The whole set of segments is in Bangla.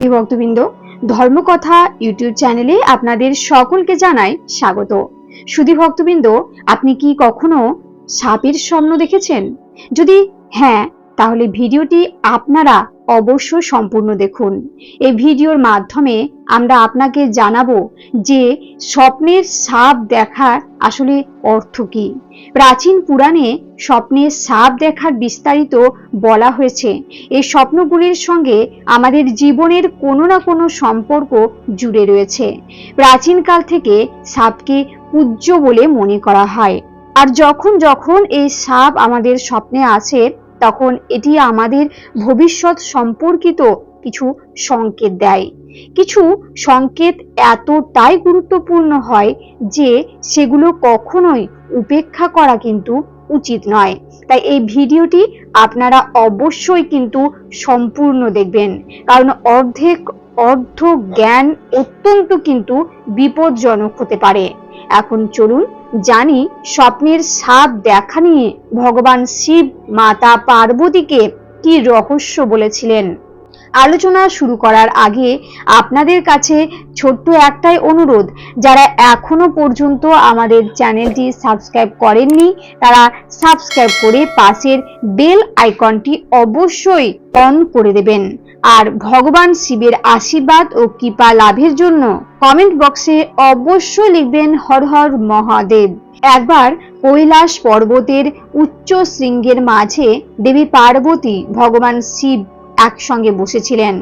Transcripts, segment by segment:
এই ভক্তবৃন্দ, ধর্মকথা ইউটিউব চ্যানেলে আপনাদের সকলকে জানাই স্বাগত। সুধী ভক্তবৃন্দ, আপনি কি কখনো সাপের স্বপ্ন দেখেছেন? যদি হ্যাঁ তাহলে ভিডিওটি আপনারা অবশ্য সম্পূর্ণ দেখুন। এই ভিডিওর মাধ্যমে আমরা আপনাকে জানাব যে স্বপ্নের সাপ দেখার আসলে অর্থ কি। প্রাচীন পুরাণে স্বপ্নের সাপ দেখার বিস্তারিত বলা হয়েছে। এই স্বপ্নগুলির সঙ্গে আমাদের জীবনের কোনো না কোনো সম্পর্ক জুড়ে রয়েছে। প্রাচীনকাল থেকে সাপকে পূজ্য বলে মনে করা হয়। আর যখন যখন এই সাপ আমাদের স্বপ্নে আসে তখন এটি আমাদের ভবিষ্যৎ সম্পর্কিত কিছু সংকেত দেয়। কিছু সংকেত এতটাই গুরুত্বপূর্ণ হয় যে সেগুলো কখনোই উপেক্ষা করা কিন্তু উচিত নয়। তাই এই ভিডিওটি আপনারা অবশ্যই কিন্তু সম্পূর্ণ দেখবেন। কারণ অর্ধেক অর্ধ জ্ঞান অত্যন্ত কিন্তু বিপজ্জনক হতে পারে। এখন চলুন জানি স্বপ্নের সাপ দেখা নিয়ে ভগবান শিব মাতা পার্বতীকে কি রহস্য বলেছিলেন। আলোচনা শুরু করার আগে আপনাদের কাছে ছোট্ট একটাই অনুরোধ, যারা এখনও পর্যন্ত আমাদের চ্যানেলটি সাবস্ক্রাইব করেননি, তারা সাবস্ক্রাইব করে পাশের বেল আইকনটি অবশ্যই অন করে দেবেন। আর ভগবান শিবের আশীর্বাদ ও কৃপা লাভের জন্য কমেন্ট বক্সে অবশ্যই লিখবেন হর হর মহাদেব। একবার কৈলাস পর্বতের উচ্চ শৃঙ্গের মাঝে দেবী পার্বতী ভগবান শিব একসঙ্গে বসেছিলেন।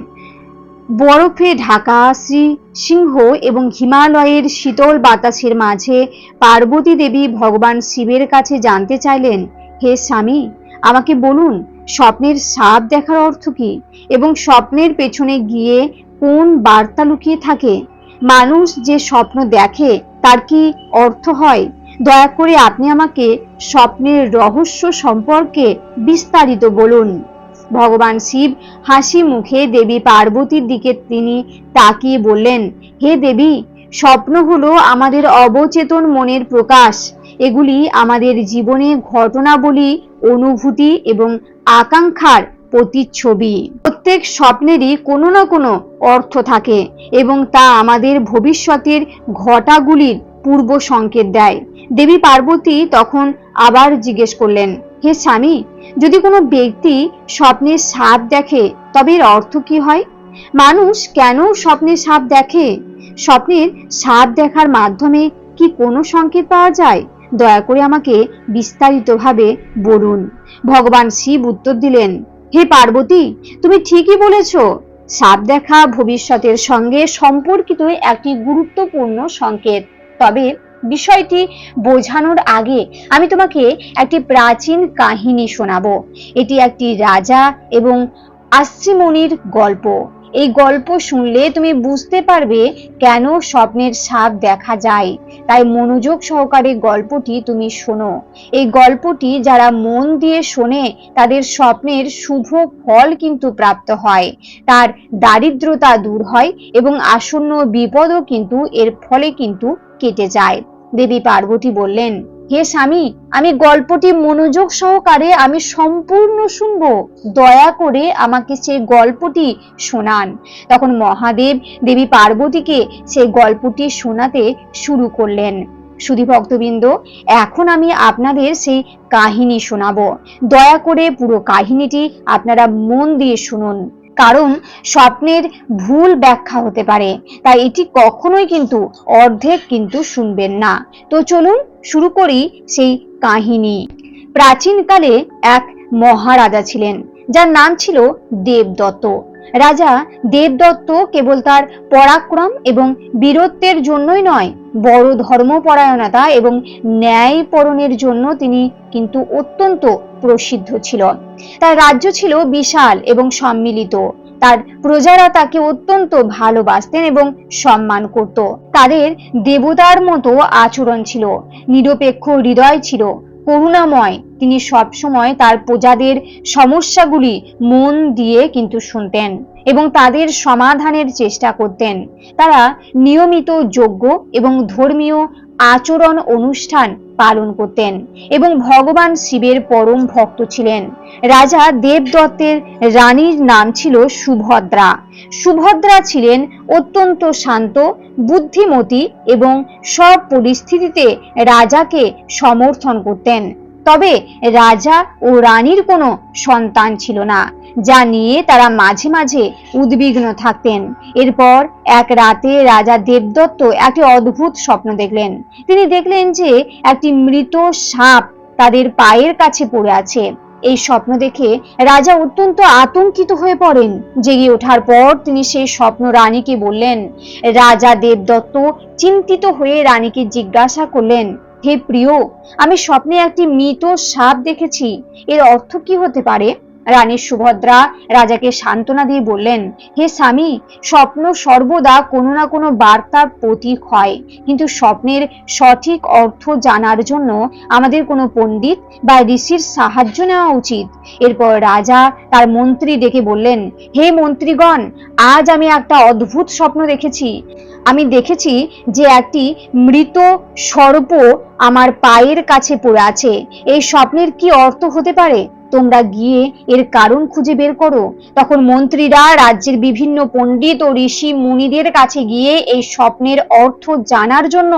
বরফে ঢাকা শ্রী সিংহ এবং হিমালয়ের শীতল বাতাসের মাঝে পার্বতী দেবী ভগবান শিবের কাছে জানতে চাইলেন, হে স্বামী, আমাকে বলুন স্বপ্নের সাপ দেখার অর্থ কি? এবং স্বপ্নের পেছনে গিয়ে কোন বার্তা লুকিয়ে থাকে? মানুষ যে স্বপ্ন দেখে, তার কি অর্থ হয়? দয়া করে আপনি আমাকে স্বপ্নের রহস্য সম্পর্কে বিস্তারিত বলুন। ভগবান শিব হাসি মুখে দেবী পার্বতীর দিকে তিনি তাকিয়ে বললেন, হে দেবী, স্বপ্ন হলো আমাদের অবচেতন মনের প্রকাশ। এগুলি আমাদের জীবনে ঘটনাবলী, অনুভূতি এবং আকাঙ্ক্ষার প্রতিচ্ছবি। প্রত্যেক স্বপ্নেরই কোনো না কোনো অর্থ থাকে এবং তা আমাদের ভবিষ্যতের ঘটাগুলির পূর্ব সংকেত দেয়। দেবী পার্বতী তখন আবার জিজ্ঞেস করলেন, হে স্বামী, যদি কোনো ব্যক্তি স্বপ্নে সাপ দেখে, তবে এর অর্থ কি হয়? মানুষ কেন স্বপ্নে সাপ দেখে? স্বপ্নের সাপ দেখার মাধ্যমে কি কোনো সংকেত পাওয়া যায়? দয়া করে আমাকে বিস্তারিতভাবে বলুন। ভগবান শিব উত্তর দিলেন, হে পার্বতী, তুমি ঠিকই বলেছ। সাপ দেখা ভবিষ্যতের সঙ্গে সম্পর্কিত একটি গুরুত্বপূর্ণ সংকেত। তবে বিষয়টি বোঝানোর আগে আমি তোমাকে একটি প্রাচীন কাহিনী শোনাবো। এটি একটি রাজা এবং আশ্রিমণির গল্প। এই গল্প শুনলে তুমি বুঝতে পারবে কেন স্বপ্নের সাপ দেখা যায়। তাই মনোযোগ সহকারে গল্পটি তুমি শোনো। এই গল্পটি যারা মন দিয়ে শোনে, তাদের স্বপ্নের শুভ ফল কিন্তু প্রাপ্ত হয়। তার দারিদ্রতা দূর হয় এবং আসন্ন বিপদও কিন্তু এর ফলে কিন্তু কেটে যায়। দেবী পার্বতী বললেন হে স্বামী, আমি গল্পটি মনোযোগ সহকারে আমি সম্পূর্ণ শুনব। দয়া করে আমাকে সেই গল্পটি শোনান। তখন মহাদেব দেবী পার্বতীকে সেই গল্পটি শোনাতে শুরু করলেন। সুধী ভক্তবৃন্দ, এখন আমি আপনাদের সেই কাহিনী শোনাবো। দয়া করে পুরো কাহিনীটি আপনারা মন দিয়ে শুনুন। কারণ স্বপ্নের ভুল ব্যাখ্যা হতে পারে। তাই এটি কখনোই কিন্তু অর্ধেক কিন্তু শুনবেন না। তো চলুন শুরু করি সেই কাহিনী। প্রাচীনকালে এক মহারাজা ছিলেন, যার নাম ছিল দেবদত্ত। রাজা দেবদত্ত কেবল তার পরাক্রম এবং বীরত্বের জন্যই নয় বড় ধর্মপরায়ণতা এবং ন্যায় পরণের জন্য তিনি কিন্তু অত্যন্ত প্রসিদ্ধ ছিল। তার রাজ্য ছিল বিশাল এবং সম্মিলিত। তার প্রজারা তাকে অত্যন্ত ভালোবাসতেন এবং সম্মান করত। তাদের দেবতার মতো আচরণ ছিল। নিরপেক্ষ হৃদয় ছিল। করুণাময়। তিনি সবসময় তার প্রজাদের সমস্যাগুলি মন দিয়ে কিন্তু শুনতেন এবং তাদের সমাধানের চেষ্টা করতেন। তারা নিয়মিত যোগ্য এবং ধর্মীয় আচরণ অনুষ্ঠান পালন করতেন এবং ভগবান শিবের পরম ভক্ত ছিলেন। রাজা দেবদত্তের রানীর নাম ছিল সুভদ্রা। সুভদ্রা ছিলেন অত্যন্ত শান্ত, বুদ্ধিমতী এবং সব পরিস্থিতিতে রাজাকে সমর্থন করতেন। তবে রাজা ও রানীর কোনো সন্তান ছিল না। যা নিয়ে তারা মাঝে মাঝে উদ্বিগ্ন থাকতেন। এরপর এক রাতে রাজা দেবদত্ত একটি অদ্ভুত স্বপ্ন দেখলেন। তিনি দেখলেন যে একটি মৃত সাপ তাদের পায়ের কাছে পড়ে আছে। এই স্বপ্ন দেখে রাজা অত্যন্ত আতঙ্কিত হয়ে পড়েন। জেগে ওঠার পর তিনি সেই স্বপ্ন রানীকে বললেন, রাজা দেবদত্ত চিন্তিত হয়ে রানীকে জিজ্ঞাসা করলেন, হে প্রিয়, আমি স্বপ্নে একটি মৃত সাপ দেখেছি। এর অর্থ কি হতে পারে? রানী সুভদ্রা রাজাকে সান্ত্বনা দিয়ে বললেন, হে স্বামী, স্বপ্ন সর্বদা কোনো না কোনো বার্তার প্রতীক হয়। কিন্তু স্বপ্নের সঠিক অর্থ জানার জন্য আমাদের কোনো পণ্ডিত বা ঋষির সাহায্য নেওয়া উচিত। এরপর রাজা তার মন্ত্রী ডেকে বললেন, হে মন্ত্রীগণ, আজ আমি একটা অদ্ভুত স্বপ্ন দেখেছি। আমি দেখেছি যে একটি মৃত সর্প আমার পায়ের কাছে পড়ে আছে। এই স্বপ্নের কি অর্থ হতে পারে? তোমরা গিয়ে এর কারণ খুঁজে বের করো। তখন মন্ত্রীরা রাজ্যের বিভিন্ন পণ্ডিত ও ঋষি মুনিদের কাছে গিয়ে এই স্বপ্নের অর্থ জানার জন্য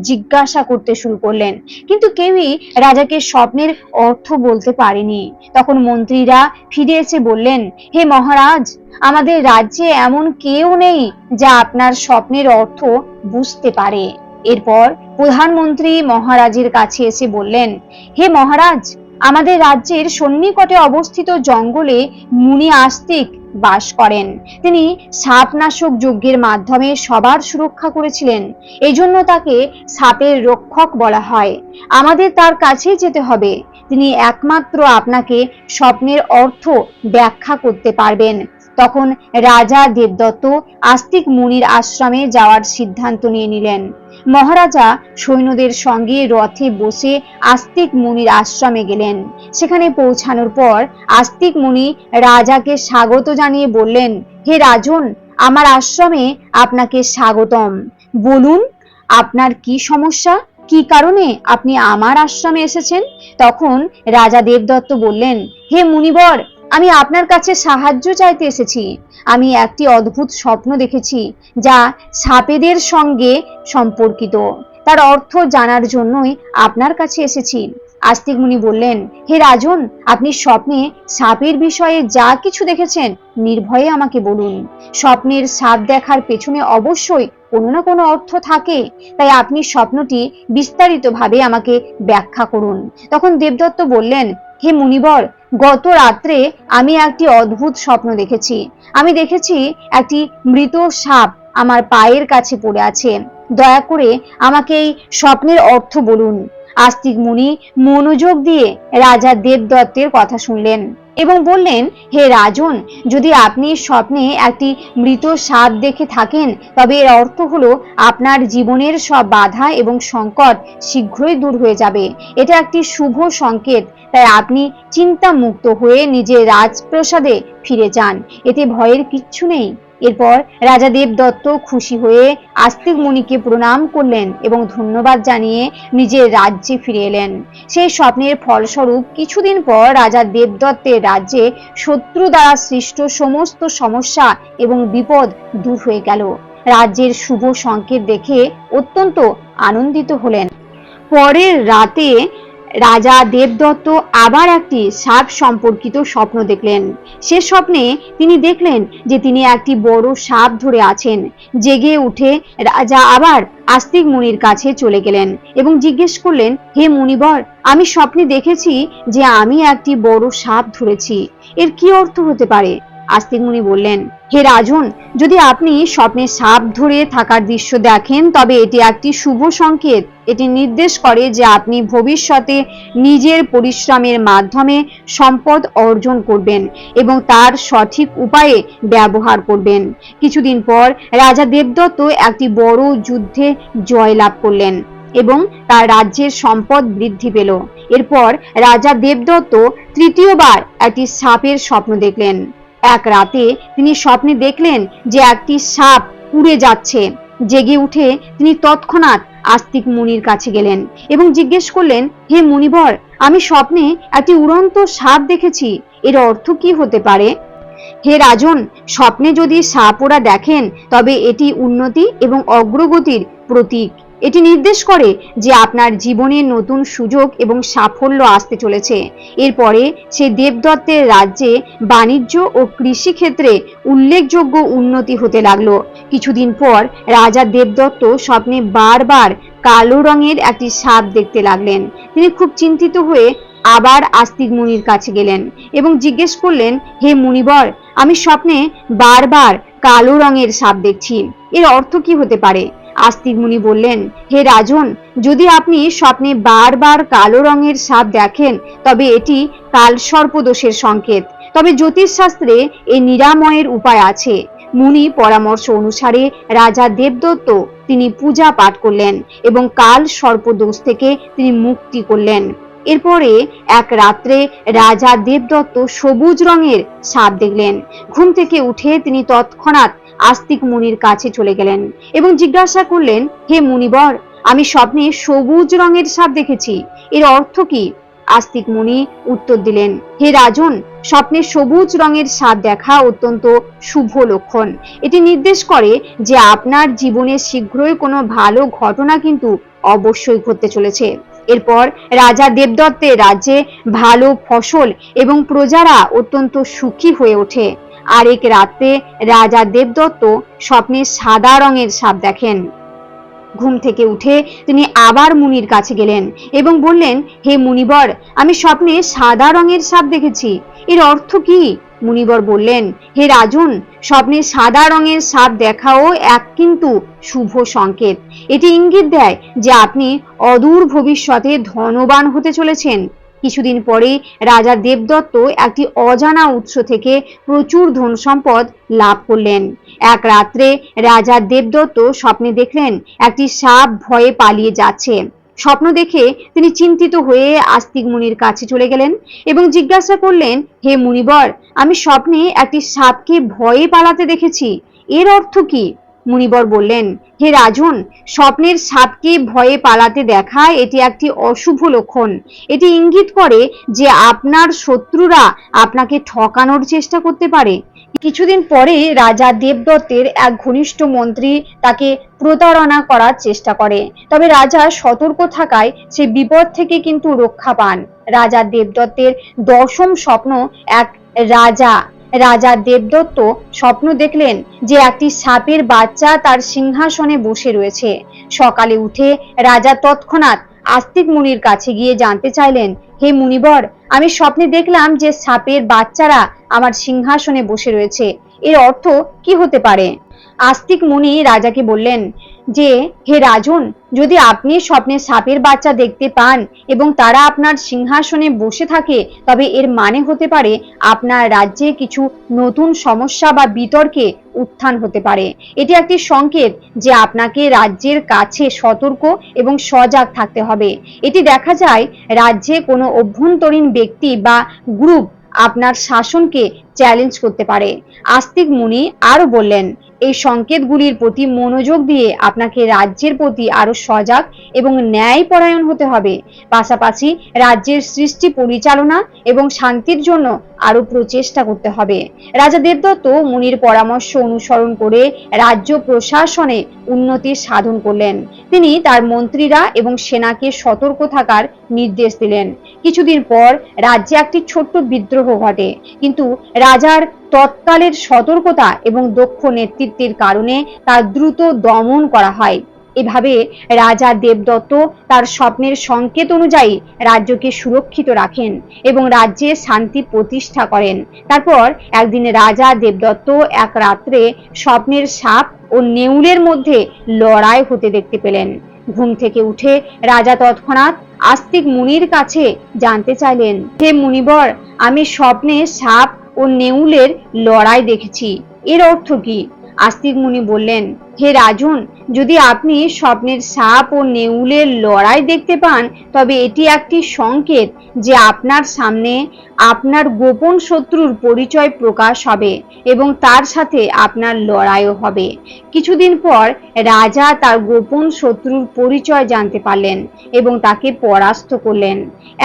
জিজ্ঞাসা করতে শুরু করলেন। কিন্তু কেউই রাজাকে স্বপ্নের অর্থ বলতে পারেনি। তখন মন্ত্রীরা ফিরে এসে বললেন, হে মহারাজ, আমাদের রাজ্যে এমন কেউ নেই যা আপনার স্বপ্নের অর্থ বুঝতে পারে। এরপর প্রধানমন্ত্রী মহারাজের কাছে এসে বললেন, হে মহারাজ আমাদের রাজ্যের সন্নিকটে অবস্থিত জঙ্গলে মুনি আস্তিক বাস করেন। তিনি সাপনাশক যজ্ঞের মাধ্যমে সবার সুরক্ষা করেছিলেন। এই জন্য তাকে সাপের রক্ষক বলা হয়। আমাদের তার কাছেই যেতে হবে। তিনি একমাত্র আপনাকে স্বপ্নের অর্থ ব্যাখ্যা করতে পারবেন। তখন রাজা দেবদত্ত আস্তিক মুনির আশ্রমে যাওয়ার সিদ্ধান্ত নিয়ে নিলেন। মহারাজা সৈন্যদের সঙ্গে রথে বসে আস্তিক মুনির আশ্রমে গেলেন। সেখানে পৌঁছানোর পর আস্তিক মুনি রাজাকে স্বাগত জানিয়ে বললেন, হে রাজন, আমার আশ্রমে আপনাকে স্বাগতম। বলুন, আপনার কি সমস্যা? কি কারণে আপনি আমার আশ্রমে এসেছেন? তখন রাজা দেবদত্ত বললেন, হে মুনিবর আমি আপনার কাছে সাহায্য চাইতে এসেছি। আমি একটি অদ্ভুত স্বপ্ন দেখেছি, যা সাপেদের সঙ্গে সম্পর্কিত। তার অর্থ জানার জন্যই আপনার কাছে এসেছি। আস্তিক মুনি বললেন, হে রাজন, আপনি স্বপ্নে সাপের বিষয়ে যা কিছু দেখেছেন, নির্ভয়ে আমাকে বলুন। স্বপ্নের সাপ দেখার পেছনে অবশ্যই কোনো না কোনো অর্থ থাকে। তাই আপনি স্বপ্নটি বিস্তারিতভাবে আমাকে ব্যাখ্যা করুন। তখন দেবদত্ত বললেন, হে মুনিবর গত রাত্রে আমি একটি অদ্ভুত স্বপ্ন দেখেছি। আমি দেখেছি একটি মৃত সাপ আমার পায়ের কাছে পড়ে আছে। দয়া করে আমাকে এই স্বপ্নের অর্থ বলুন। আস্তিক মুনি মনোযোগ দিয়ে রাজা দেবদত্তের কথা শুনলেন এবং বললেন, হে রাজন, যদি আপনি স্বপ্নে একটি মৃত সাপ দেখে থাকেন, তবে এর অর্থ হলো আপনার জীবনের সব বাধা এবং সংকট শীঘ্রই দূর হয়ে যাবে। এটা একটি শুভ সংকেত তাই আপনি চিন্তা মুক্ত হয়ে নিজের রাজপ্রসাদে ফিরে যান। এতে ভয়ের কিচ্ছু নেই। এরপর রাজা দেবদত্ত খুশি হয়ে আস্তিক মুনিকে প্রণাম করলেন এবং ধন্যবাদ জানিয়ে নিজের রাজ্যে ফিরে এলেন। সেই স্বপ্নের ফলস্বরূপ কিছুদিন পর রাজা দেবদত্তের রাজ্যে শত্রু দ্বারা সৃষ্ট সমস্ত সমস্যা এবং বিপদ দূর হয়ে গেল। রাজ্যের শুভ সংকেত দেখে অত্যন্ত আনন্দিত হলেন। পরের রাতে রাজা দেবদত্ত আবার একটি সাপ সম্পর্কিত স্বপ্ন দেখলেন। সে স্বপ্নে তিনি দেখলেন যে তিনি একটি বড় সাপ ধরে আছেন। জেগে উঠে রাজা আবার আস্তিক মুনির কাছে চলে গেলেন এবং জিজ্ঞেস করলেন, হে মুনিবর, আমি স্বপ্নে দেখেছি যে আমি একটি বড় সাপ ধরেছি। এর কি অর্থ হতে পারে? আস্তিক মুনি বললেন হে রাজন, যদি আপনি স্বপ্নে সাপ ধরে থাকার দৃশ্য দেখেন, তবে এটি একটি শুভ সংকেত। এটি নির্দেশ করে যে আপনি ভবিষ্যতে নিজের পরিশ্রমের মাধ্যমে সম্পদ অর্জন করবেন এবং তার সঠিক উপায়ে ব্যবহার করবেন। কিছুদিন পর রাজা দেবদত্ত একটি বড় যুদ্ধে জয়লাভ করলেন এবং তার রাজ্যের সম্পদ বৃদ্ধি পেল। এরপর রাজা দেবদত্ত তৃতীয়বার একটি সাপের স্বপ্ন দেখলেন। এক রাতে তিনি স্বপ্নে দেখলেন যে একটি সাপ উড়ে যাচ্ছে। জেগে উঠে তিনি তৎক্ষণাৎ আস্তিক মুনির কাছে গেলেন এবং জিজ্ঞেস করলেন, হে মুনিবর, আমি স্বপ্নে একটি উড়ন্ত সাপ দেখেছি। এর অর্থ কি হতে পারে? হে রাজন, স্বপ্নে যদি সাপ ওরা দেখেন, তবে এটি উন্নতি এবং অগ্রগতির প্রতীক। এটি নির্দেশ করে যে আপনার জীবনে নতুন সুযোগ এবং সাফল্য আসতে চলেছে। এরপরে সে দেবদত্তের রাজ্যে বাণিজ্য ও কৃষি ক্ষেত্রে উল্লেখযোগ্য উন্নতি হতে লাগল। কিছুদিন পর রাজা দেবদত্ত স্বপ্নে বারবার কালো রঙের একটি সাপ দেখতে লাগলেন। তিনি খুব চিন্তিত হয়ে আবার আস্তিক মুনির কাছে গেলেন এবং জিজ্ঞেস করলেন, হে মুনিবর, আমি স্বপ্নে বারবার কালো রঙের সাপ দেখছি। এর অর্থ কি হতে পারে? আস্তিক মুনি বললেন, হে রাজন, যদি আপনি স্বপ্নে বারবার কালো রঙের সাপ দেখেন, তবে এটি কাল সর্পদোষের সংকেত। তবে জ্যোতিষশাস্ত্রে এই নিরাময়ের উপায় আছে। মুনি পরামর্শ অনুসারে রাজা দেবদত্ত তিনি পূজা পাঠ করলেন এবং কাল সর্পদোষ থেকে তিনি মুক্তি করলেন। এরপরে এক রাত্রে রাজা দেবদত্ত সবুজ রঙের সাপ দেখলেন। ঘুম থেকে উঠে তিনি তৎক্ষণাৎ আস্তিক মুনির কাছে চলে গেলেন এবং জিজ্ঞাসা করলেন, হে মুনিবর, আমি স্বপ্নে সবুজ রঙের সাপ দেখেছি। এর অর্থ কি? আস্তিক মুনি উত্তর দিলেন, হে রাজন, স্বপ্নে সবুজ রঙের সাপ দেখা অত্যন্ত শুভ লক্ষণ। এটি নির্দেশ করে যে আপনার জীবনে শীঘ্রই কোনো ভালো ঘটনা কিন্তু অবশ্যই ঘটতে চলেছে। এরপর রাজা দেবদত্তের রাজ্যে ভালো ফসল এবং প্রজারা অত্যন্ত সুখী হয়ে ওঠে। আর এক রাতে রাজা দেবদত্ত স্বপ্নে সাদা রঙের সাপ দেখেন। ঘুম থেকে উঠে তিনি আবার মুনির কাছে গেলেন এবং বললেন, হে মুনিবর, আমি স্বপ্নে সাদা রঙের সাপ দেখেছি। এর অর্থ কি? মুনিবর বললেন, হে রাজন, স্বপ্নে সাদা রঙের সাপ দেখাও এক কিন্তু শুভ সংকেত। এটি ইঙ্গিত দেয় যে আপনি অদূর ভবিষ্যতে ধনবান হতে চলেছেন। কিছুদিন পরে রাজা দেবদত্ত একটি অজানা উৎস থেকে প্রচুর ধন সম্পদ লাভ করলেন। এক রাত্রে রাজা দেবদত্ত স্বপ্নে দেখলেন একটি সাপ ভয়ে পালিয়ে যাচ্ছে। স্বপ্ন দেখে তিনি চিন্তিত হয়ে আস্তিক মুনির কাছে চলে গেলেন এবং জিজ্ঞাসা করলেন, হে মুনিবর, আমি স্বপ্নে একটি সাপকে ভয়ে পালাতে দেখেছি। এর অর্থ কি? মুনিবর বললেন, হে রাজন, স্বপ্নের সাপকে ভয়ে পালাতে দেখা এটি একটি অশুভ লক্ষণ। এটি ইঙ্গিত করে যে আপনার শত্রুরা আপনাকে ঠকানোর চেষ্টা করতে পারে। কিছুদিন পরে রাজা দেবদত্তের এক ঘনিষ্ঠ মন্ত্রী তাকে প্রতারণা করার চেষ্টা করে। তবে রাজা সতর্ক থাকায় সে বিপদ থেকে কিন্তু রক্ষা পান। রাজা দেবদত্তের দশম স্বপ্ন এক রাজা রাজা দেবদত্ত স্বপ্ন দেখলেন যে একটি সাপের বাচ্চা তার সিংহাসনে বসে রয়েছে। সকালে উঠে রাজা তৎক্ষণাৎ আস্তিক মুনির কাছে গিয়ে জানতে চাইলেন, হে মুনিবর, আমি স্বপ্নে দেখলাম যে সাপের বাচ্চারা আমার সিংহাসনে বসে রয়েছে। এর অর্থ কি হতে পারে? আস্তিক মুনি রাজাকে বললেন যে, হে রাজন, যদি আপনি স্বপ্নে সাপের বাচ্চা দেখতে পান এবং তারা আপনার সিংহাসনে বসে থাকে, তবে এর মানে হতে পারে আপনার রাজ্যে কিছু নতুন সমস্যা বা বিতর্কে উত্থান হতে পারে। এটি একটি সংকেত যে আপনাকে রাজ্যের কাছে সতর্ক এবং সজাগ থাকতে হবে। এটি দেখা যায় রাজ্যে কোনো অভ্যন্তরীণ ব্যক্তি বা গ্রুপ আপনার শাসনকে চ্যালেঞ্জ করতে পারে। আস্তিক মুনি আরও বললেন, এই সংকেতগুলির প্রতি মনোযোগ দিয়ে আপনাকে রাজ্যের প্রতি আরও সজাগ এবং ন্যায়পরায়ণ হতে হবে। পাশাপাশি রাজ্যের সৃষ্টি পরিচালনা এবং শান্তির জন্য আরও প্রচেষ্টা করতে হবে। রাজা দেবদত্ত মুনির পরামর্শ অনুসরণ করে রাজ্য প্রশাসনে উন্নতি সাধন করলেন। তিনি তার মন্ত্রীরা এবং সেনাকে সতর্ক থাকার নির্দেশ দিলেন। কিছুদিন পর রাজ্যে একটি ছোট্ট বিদ্রোহ ঘটে। কিন্তু রাজার তৎকালের সতর্কতা এবং দক্ষ নেতৃত্বের কারণে তার দ্রুত দমন করা হয়। এভাবে রাজা দেবদত্ত তার স্বপ্নের সংকেত অনুযায়ী রাজ্যকে সুরক্ষিত রাখেন এবং রাজ্যে শান্তি প্রতিষ্ঠা করেন। তারপর একদিন রাজা দেবদত্ত এক রাত্রে স্বপ্নের সাপ ও নেউলের মধ্যে লড়াই হতে দেখতে পেলেন। ঘুম থেকে উঠে রাজা তৎক্ষণাৎ আস্তিক মুনির কাছে জানতে চাইলেন, হে মুনিবর, আমি স্বপ্নে সাপ ও নেউলের লড়াই দেখেছি। এর অর্থ কি? আস্তিক মুনি বললেন, হে রাজন, যদি আপনি স্বপ্নের সাপ ও নেউলের লড়াই দেখতে পান, তবে এটি একটি সংকেত যে আপনার সামনে আপনার গোপন শত্রুর পরিচয় প্রকাশ হবে এবং তার সাথে আপনার লড়াইও হবে। কিছুদিন পর রাজা তার গোপন শত্রুর পরিচয় জানতে পারলেন এবং তাকে পরাস্ত করলেন।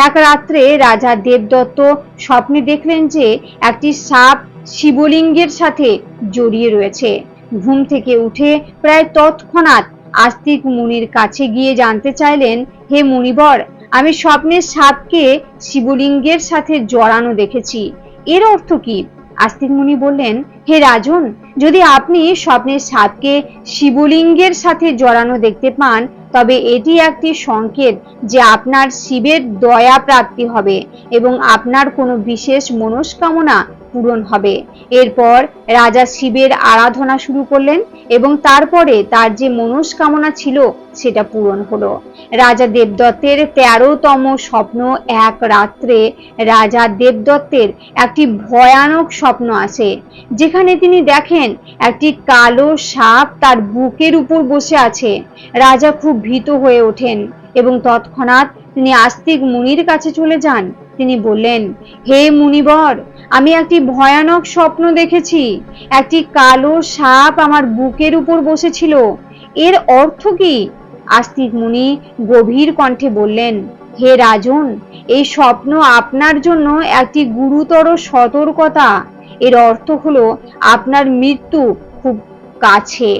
এক রাত্রে রাজা দেবদত্ত স্বপ্নে দেখলেন যে একটি সাপ শিবলিঙ্গের সাথে জড়িয়ে রয়েছে। ঘুম থেকে উঠে প্রায় তৎক্ষণাৎ আস্তিক মুনির কাছে গিয়ে জানতে চাইলেন, হে মুনিবর, আমি স্বপ্নের সাপকে শিবলিঙ্গের সাথে জড়ানো দেখেছি। এর অর্থ কি? আস্তিক মুনি বললেন, হে রাজন, যদি আপনি স্বপ্নের সাপকে শিবলিঙ্গের সাথে জড়ানো দেখতে পান, তবে এটি একটি সংকেত যে আপনার শিবের দয়া প্রাপ্তি হবে এবং আপনার কোনো বিশেষ মনস্কামনা পূরণ হবে। এরপর রাজা শিবের আরাধনা শুরু করলেন এবং তারপরে তার যে মনস্কামনা ছিল সেটা পূরণ হলো। রাজা দেবদত্তের তেরোতম স্বপ্ন এক রাত্রে রাজা দেবদত্তের একটি ভয়ানক স্বপ্ন আসে যেখানে তিনি দেখেন একটি কালো সাপ তার বুকের উপর বসে আছে। রাজা খুব ভীত হয়ে ওঠেন এবং তৎক্ষণাৎ তিনি আস্তিক মুনির কাছে চলে যান। তিনি বললেন, হে মুনিবর আমি একটি ভয়ানক স্বপ্ন দেখেছি। একটি কালো সাপ আমার বুকের উপর বসেছিল। এর অর্থ কি? আস্তিক মুনি গভীর কণ্ঠে বললেন, হে রাজন, এই স্বপ্ন আপনার জন্য একটি গুরুতর সতর্কতা। এর অর্থ হলো আপনার মৃত্যু খুব কাছে।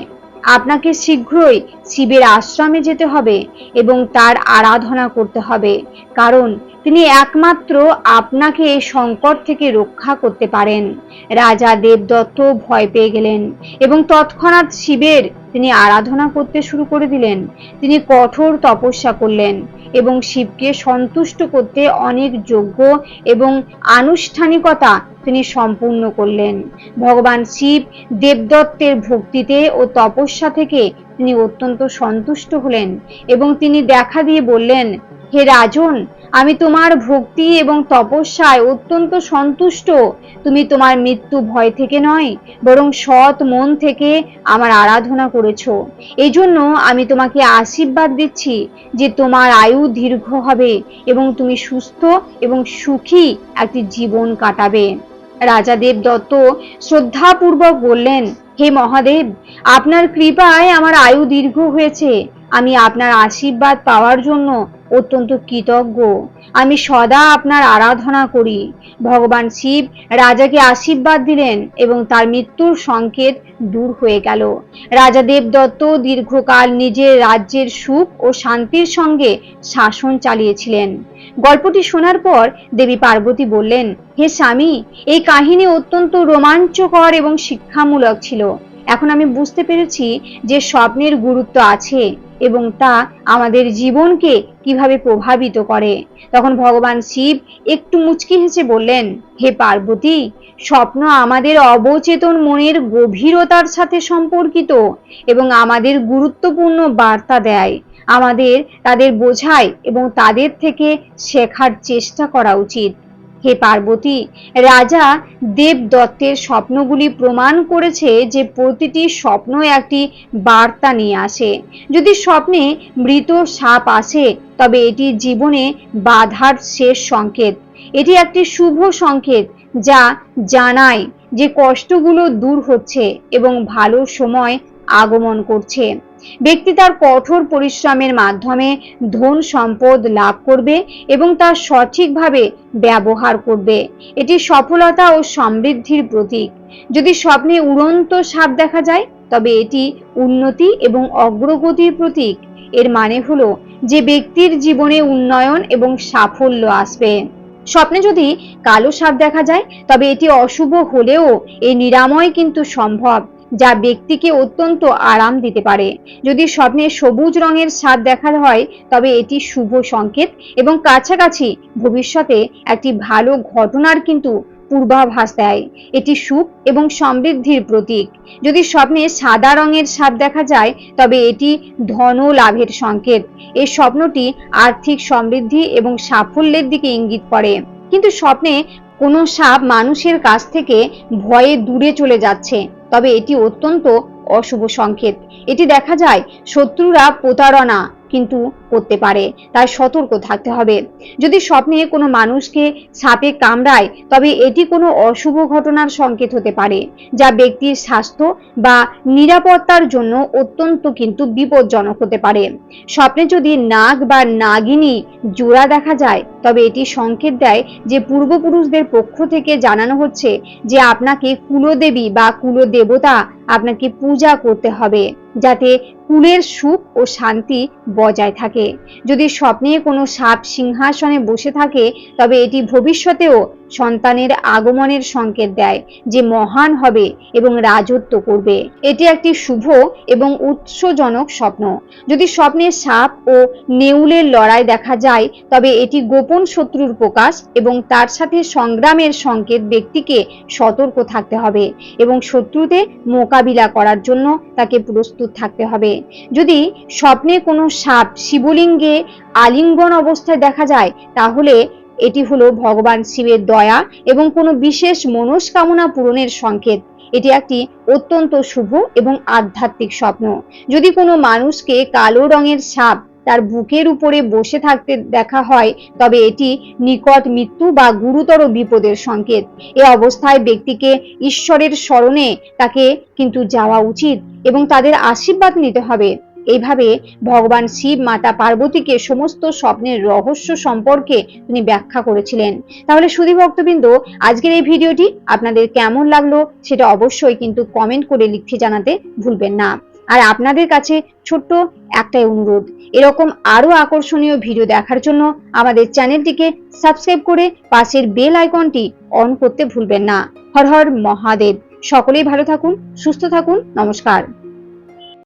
আপনাকে শীঘ্রই শিবের আশ্রমে যেতে হবে এবং তার আরাধনা করতে হবে। কারণ তিনি একমাত্র আপনাকে এই সংকট থেকে রক্ষা করতে পারেন। রাজা দেবদত্ত ভয় পেয়ে গেলেন এবং তৎক্ষণাৎ শিবের তিনি আরাধনা করতে শুরু করে দিলেন। তিনি কঠোর তপস্যা করলেন এবং শিবকে সন্তুষ্ট করতে অনেক যোগ্য এবং আনুষ্ঠানিকতা তিনি সম্পূর্ণ করলেন। ভগবান শিব দেবদত্তের ভক্তিতে ও তপস্যা থেকে তিনি অত্যন্ত সন্তুষ্ট হলেন এবং তিনি দেখা দিয়ে বললেন, হে রাজন আমি তোমার ভক্তি এবং তপস্যায় অত্যন্ত সন্তুষ্ট। তুমি তোমার মৃত্যু ভয় থেকে নয়, বরং সৎ মন থেকে আমার আরাধনা করেছ। এই জন্য আমি তোমাকে আশীর্বাদ দিচ্ছি যে তোমার আয়ু দীর্ঘ হবে এবং তুমি সুস্থ এবং সুখী একটি জীবন কাটাবে। রাজা দেবদত্ত শ্রদ্ধাপূর্বক বললেন, হে মহাদেব, আপনার কৃপায় আমার আয়ু দীর্ঘ হয়েছে। আমি আপনার আশীর্বাদ পাওয়ার জন্য অত্যন্ত কৃতজ্ঞ। আমি সদা আপনার আরাধনা করি। ভগবান শিব রাজাকে আশীর্বাদ দিলেন এবং তার মৃত্যুর সংকেত দূর হয়ে গেল। রাজা দেবদত্ত দীর্ঘকাল নিজের রাজ্যের সুখ ও শান্তির সঙ্গে শাসন চালিয়েছিলেন। গল্পটি শোনার পর দেবী পার্বতী বললেন, হে স্বামী, এই কাহিনী অত্যন্ত রোমাঞ্চকর এবং শিক্ষামূলক ছিল। এখন আমি বুঝতে পেরেছি যে স্বপ্নের গুরুত্ব আছে এবং তা আমাদের জীবনকে কীভাবে প্রভাবিত করে। তখন ভগবান শিব একটু মুচকি হেসে বললেন, হে পার্বতী, স্বপ্ন আমাদের অবচেতন মনের গভীরতার সাথে সম্পর্কিত এবং আমাদের গুরুত্বপূর্ণ বার্তা দেয়। আমাদের তাদের বোঝায় এবং তাদের থেকে শেখার চেষ্টা করা উচিত। হে পার্বতী, রাজা দেবদত্তের স্বপ্নগুলি প্রমাণ করেছে যে প্রতিটি স্বপ্ন একটি বার্তা নিয়ে আসে। যদি স্বপ্নে মৃত সাপ আসে, তবে এটি জীবনে বাধার শেষ সংকেত। এটি একটি শুভ সংকেত যা জানায় যে কষ্টগুলো দূর হচ্ছে এবং ভালো সময় আগমন করছে। ব্যক্তি তার কঠোর পরিশ্রমের মাধ্যমে ধন সম্পদ লাভ করবে এবং তা সঠিকভাবে ব্যবহার করবে। এটি সফলতা ও সমৃদ্ধির প্রতীক। যদি স্বপ্নে উড়ন্ত সাপ দেখা যায়, তবে এটি উন্নতি এবং অগ্রগতির প্রতীক। এর মানে হলো যে ব্যক্তির জীবনে উন্নয়ন এবং সাফল্য আসবে। স্বপ্নে যদি কালো সাপ দেখা যায়, তবে এটি অশুভ হলেও এই নিরাময় কিন্তু সম্ভব। যা ব্যক্তিকে অত্যন্ত আরাম দিতে পারে। যদি স্বপ্নে সবুজ রঙের স্বাদ দেখা হয়, তবে এটি শুভ সংকেত এবং কাছাকাছি ভবিষ্যতে একটি ভালো ঘটনার কিন্তু পূর্বাভাস দেয়। এটি সুখ এবং সমৃদ্ধির প্রতীক। যদি স্বপ্নে সাদা রঙের সাপ দেখা যায়, তবে এটি ধন লাভের সংকেত। এই স্বপ্নটি আর্থিক সমৃদ্ধি এবং সাফল্যের দিকে ইঙ্গিত করে। কিন্তু স্বপ্নে কোনো সাপ মানুষের কাছ থেকে ভয়ে দূরে চলে যাচ্ছে, তবে এটি অত্যন্ত অশুভ সংকেত। এটি দেখা যায় শত্রুরা প্রতারণা, কিন্তু করতে পারে, তাই সতর্ক থাকতে হবে। যদি স্বপ্নে কোনো মানুষকে সাপে কামড়ায়, তবে এটি কোনো অশুভ ঘটনার সংকেত হতে পারে, যা ব্যক্তির স্বাস্থ্য বা নিরাপত্তার জন্য অত্যন্ত কিন্তু বিপজ্জনক হতে পারে। স্বপ্নে যদি নাগ বা নাগিনী জোড়া দেখা যায়, তবে এটি সংকেত দেয় যে পূর্বপুরুষদের পক্ষ থেকে জানানো হচ্ছে যে আপনাকে কুলদেবী বা কুলদেবতা আপনাকে পূজা করতে হবে, যাতে কুলের সুখ ও শান্তি বজায় থাকে। যদি স্বপ্নে কোনো সাপ সিংহাসনে বসে থাকে তবে এটি ভবিষ্যতেও সন্তানের আগমনের সংকেত দেয় যে মহান হবে এবং রাজত্ব করবে। এটি একটি শুভ এবং উৎসজনক স্বপ্ন। যদি স্বপ্নে সাপ ও নেউলের লড়াই দেখা যায়, তবে এটি গোপন শত্রুর প্রকাশ এবং তার সাথে সংগ্রামের সংকেত ব্যক্তিকে সতর্ক থাকতে হবে এবং শত্রুতে মোকাবিলা করার জন্য তাকে প্রস্তুত থাকতে হবে। যদি স্বপ্নে কোনো সাপ শিবলিঙ্গে আলিঙ্গন অবস্থায় দেখা যায়, তাহলে এটি হলো ভগবান শিবের দয়া এবং কোনো বিশেষ মনস্কামনা পূরণের সংকেত। এটি একটি অত্যন্ত শুভ এবং আধ্যাত্মিক স্বপ্ন। যদি কোনো মানুষকে কালো রঙের সাপ তার বুকের উপরে বসে থাকতে দেখা হয়, তবে এটি নিকট মৃত্যু বা গুরুতর বিপদের সংকেত। এ অবস্থায় ব্যক্তিকে ঈশ্বরের স্মরণে তাকে কিন্তু যাওয়া উচিত এবং তাদের আশীর্বাদ নিতে হবে। এইভাবে ভগবান শিব মাতা পার্বতীকে সমস্ত স্বপ্নের রহস্য সম্পর্কে তিনি ব্যাখ্যা করেছিলেন। তাহলে সুধী ভক্তবৃন্দ, আজকের এই ভিডিওটি আপনাদের কেমন লাগল সেটা অবশ্যই কিন্তু কমেন্ট করে লিখতে জানাতে ভুলবেন না। আর আপনাদের কাছে ছোট্ট একটাই অনুরোধ, এরকম আরও আকর্ষণীয় ভিডিও দেখার জন্য আমাদের চ্যানেলটিকে সাবস্ক্রাইব করে পাশের বেল আইকনটি অন করতে ভুলবেন না। হর হর মহাদেব, সকলেই ভালো থাকুন, সুস্থ থাকুন, নমস্কার।